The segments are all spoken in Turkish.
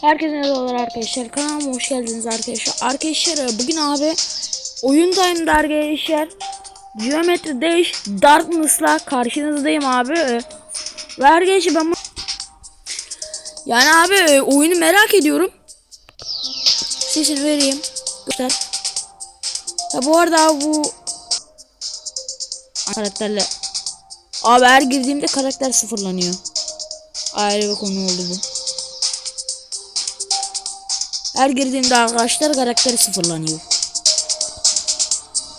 Herkese merhabalar arkadaşlar. Kanalıma hoş geldiniz arkadaşlar. Arkadaşlar e, bugün abi oyun time'da arkadaşlar Geometry Dash Darkness'la karşınızdayım abi. E, Ve arkadaşlar ben. Yani abi e, oyunu merak ediyorum. Sesini vereyim. Göster. Ya bu arada bu karakterle Abi her girdiğimde karakter sıfırlanıyor. Ayrı bir konu oldu bu. Her girdiğimde arkadaşlar karakteri sıfırlanıyor.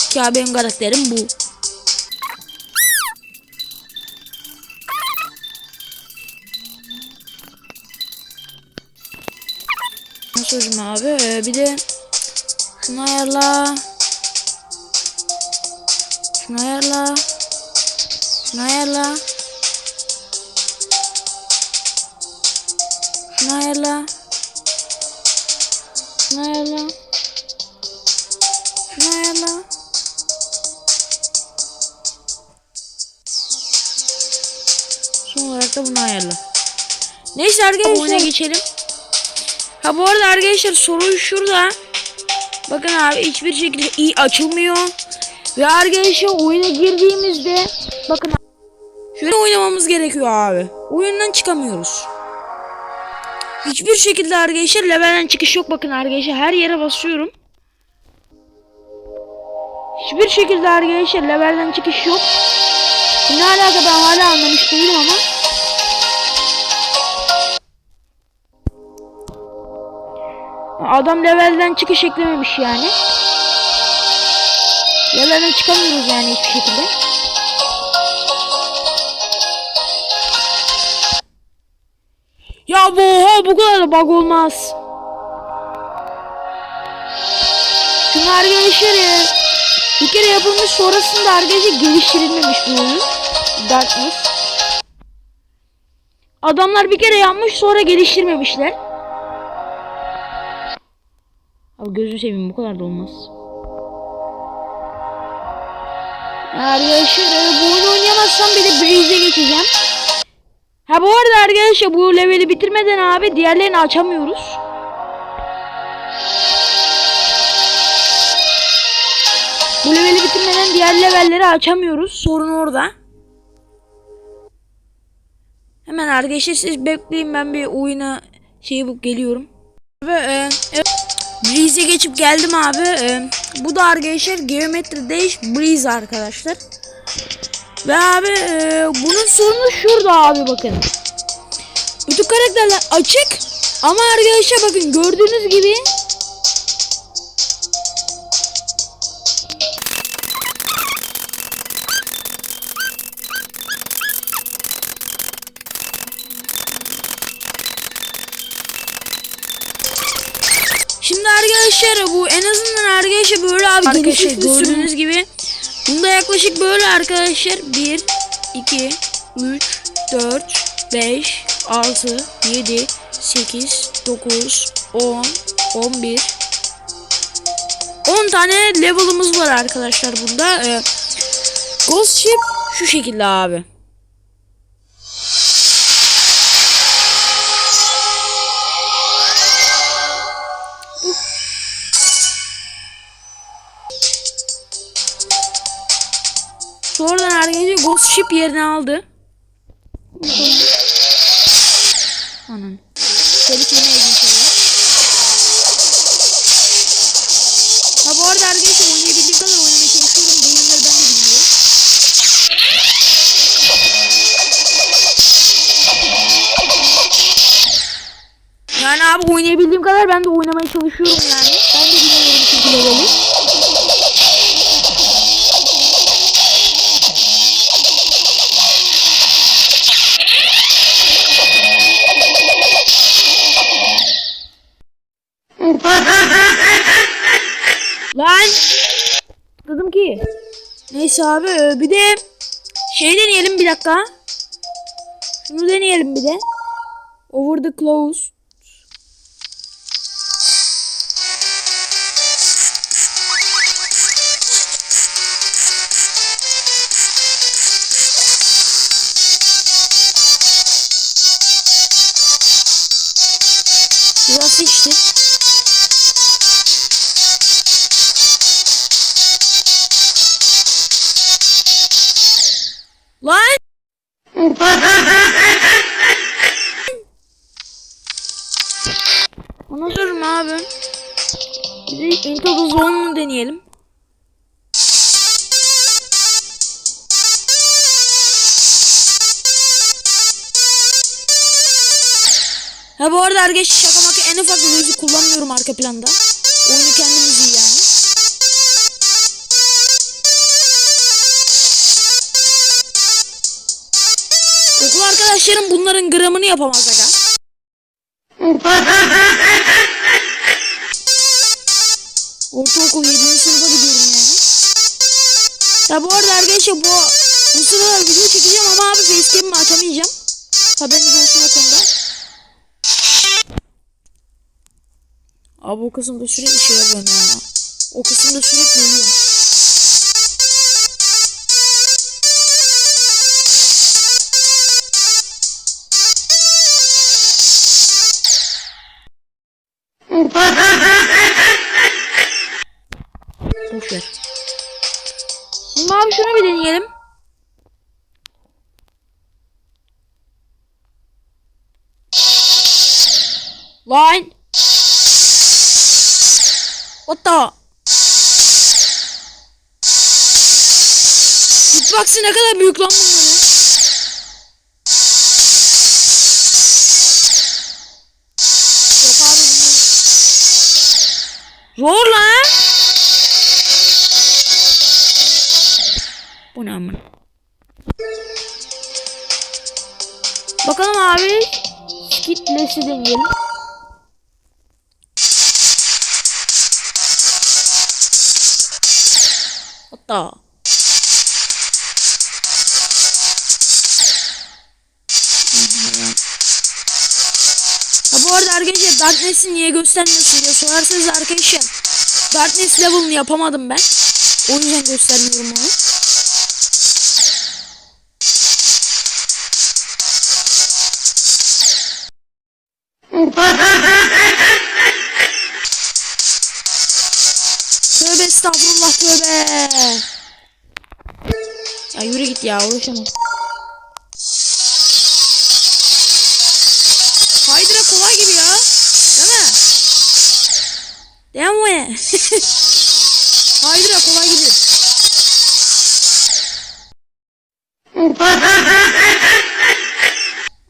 Ki abi benim karakterim bu. Nasıl abi? Ee, bir de şunu ayarla. Şunu ayarla. Şunu ayarla. Şunu ayarla. Son olarak da bunu ayarla. Neyse arkadaşlar. Oyuna geçelim. Ha bu arada arkadaşlar sorun şurada. Bakın abi hiçbir şekilde iyi açılmıyor. Ve arkadaşlar oyuna girdiğimizde bakın şöyle oynamamız gerekiyor abi. Oyundan çıkamıyoruz. Hiçbir şekilde arkadaşlar levelden çıkış yok bakın arkadaşlar her yere basıyorum. Hiçbir şekilde arkadaşlar levelden çıkış yok. Ne alaka ben hala anlamış değilim ama. Adam levelden çıkış eklememiş yani. Levelden çıkamıyoruz yani hiçbir şekilde. Ya bu bu kadar da bug olmaz. Arkadaşlar ya. Bir kere yapılmış sonrasında arkadaşlar geliştirilmemiş bu oyun. Darkness. Adamlar bir kere yapmış sonra geliştirmemişler. Abi gözünü seveyim bu kadar da olmaz. Arkadaşlar bu oyunu oynayamazsam bir de Breeze'e geçeceğim. Ha bu arada arkadaşlar bu leveli bitirmeden abi diğerlerini açamıyoruz. Bu leveli bitirmeden diğer levelleri açamıyoruz. Sorun orada. Hemen arkadaşlar siz bekleyin ben bir oyuna şey bulup geliyorum. Ve e, Breeze'e geçip geldim abi. E, bu da arkadaşlar Geometry Dash Breeze arkadaşlar. Ve abi e, bunun sorunu şurada abi bakın. Bütün karakterler açık ama arkadaşlar bakın gördüğünüz gibi Şimdi arkadaşlar bu en azından arkadaşlar böyle abi Arkadaşlar gördüğünüz gibi bunda yaklaşık böyle arkadaşlar 1 2 3 4 5 6 7 8 9 10 11 10 tane level'ımız var arkadaşlar bunda. Ee, Ghost Ship şu şekilde abi. Sonradan arkadaşlar Ghost Ship yerini aldı. Anan. İlginç oluyor. Ha bu arada arkadaşlar oynayabildiğim kadar oynamaya çalışıyorum. Bölümleri ben de bilmiyorum. Yani abi oynayabildiğim kadar ben de oynamaya çalışıyorum yani. Ben de bilmiyorum çünkü leveli. Neyse abi e, bir de şey deneyelim bir dakika. Şunu deneyelim bir de. Over the close. The Zone'u deneyelim. Ha bu arada arkadaşlar şaka maka en ufak bir müzik kullanmıyorum arka planda. Oyunu kendi müziği yani. Okul arkadaşlarım bunların gramını yapamaz aga. Ya bu arada arkadaşlar bu bu sıralar video çekeceğim ama abi facecam'ımı açamayacağım. Haberiniz olsun o konuda. Abi o kısımda sürekli şey yapıyorum ya. O kısımda sürekli ölüyorum. Boş ver. Şimdi abi şunu bir deneyelim. Lan. What the? Hitbox'ı ne kadar büyük lan bunların. Yok abi bunlar. Zor lan. Bu? Bakalım abi. Skitless'i deneyelim. Hatta. Ha bu arada arkadaşlar Darkness'i niye göstermiyorsun diye sorarsanız arkadaşlar Darkness level'ını yapamadım ben. O yüzden göstermiyorum onu. Estağfurullah tövbe. Ya yürü git ya uğraşamam. Hydra kolay gibi ya. Değil mi? Değil mi? Hydra kolay gibi.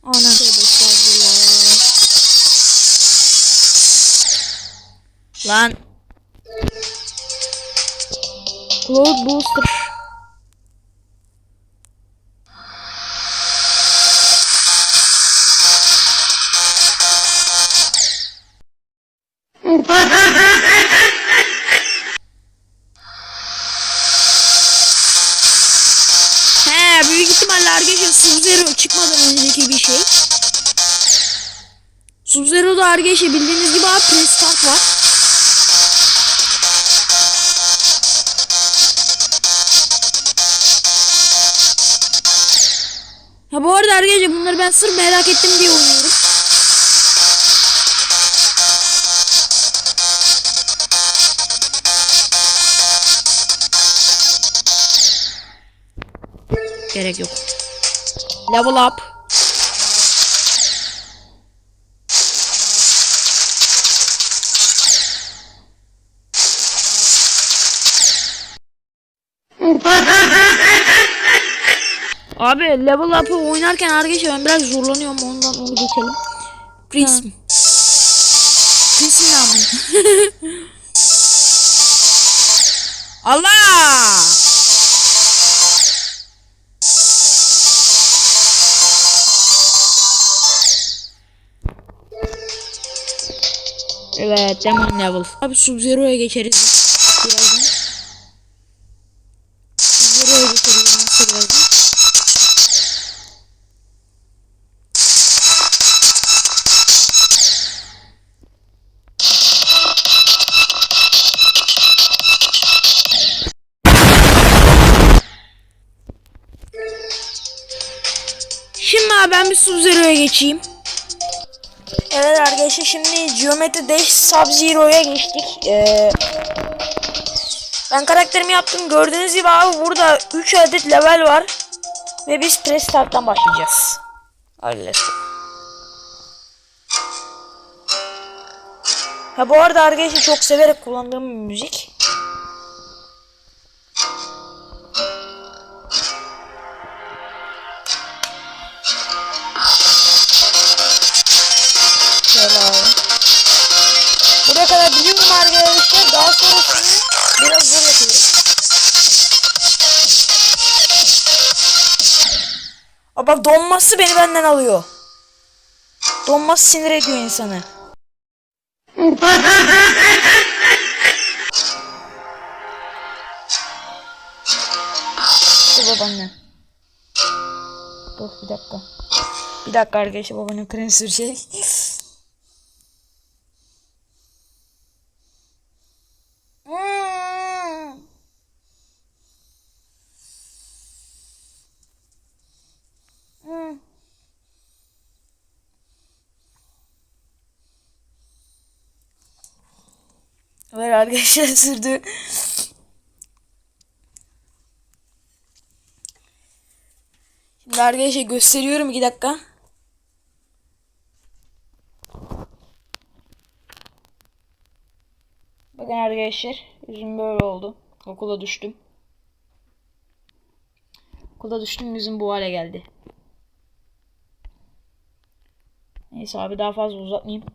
Ana tövbe estağfurullah. Lan. Cloud Booster. He büyük ihtimalle arkadaşlar Sub-Zero çıkmadan önceki bir şey. Sub-Zero'da arkadaşlar bildiğiniz gibi abi press start var. Ha bu arada arkadaşlar bunları ben sırf merak ettim diye oynuyorum. Gerek yok. Level up. Abi level up'ı oynarken arkadaşlar ben biraz zorlanıyorum ondan onu geçelim. Prism. Prism ne amına? Allah! Evet, Demon Level. Abi Sub-Zero'ya geçeriz birazdan. Ben bir Sub-Zero'ya geçeyim. Evet arkadaşlar şimdi Geometry Dash Sub-Zero'ya geçtik. Ee, ben karakterimi yaptım. Gördüğünüz gibi abi burada 3 adet level var. Ve biz press start'tan başlayacağız. Go. Ha bu arada arkadaşlar çok severek kullandığım müzik. Biliyorum arkadaşlar. Daha sonrasını biraz zor yapıyoruz. Bak donması beni benden alıyor. Donması sinir ediyor insanı. Dur babaanne. Dur bir dakika. Bir dakika arkadaşlar babaannem krem sürecek. Arkadaşlar sürdü. Şimdi arkadaşlar gösteriyorum 2 dakika. Bakın arkadaşlar yüzüm böyle oldu. Okula düştüm. Okula düştüm yüzüm bu hale geldi. Neyse abi daha fazla uzatmayayım.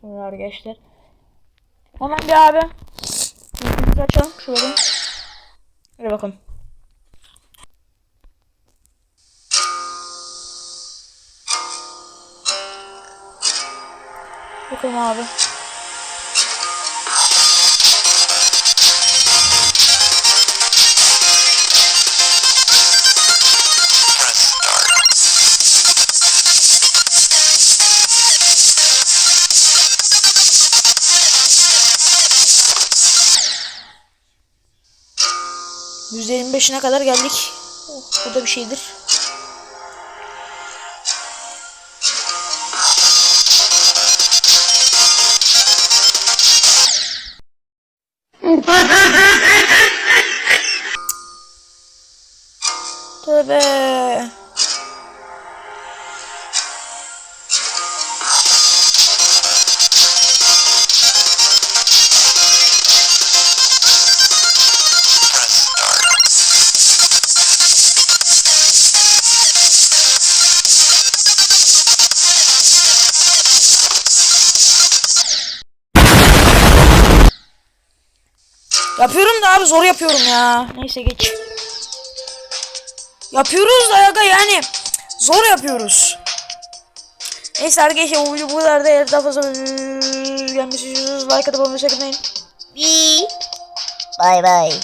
Şunu arkadaşlar. Hemen bir abi. Yüzümüzü açalım. Şöyle. Hadi bakalım. Bakalım abi. %25'ine kadar geldik. Oh, bu da bir şeydir. Yapıyorum da abi zor yapıyorum ya. Neyse geç. Yapıyoruz da aga yani zor yapıyoruz. Neyse arkadaşlar bu video bu kadar da eğer daha fazla gelmişsiniz like atıp olmayı sakın unutmayın. Bye bye.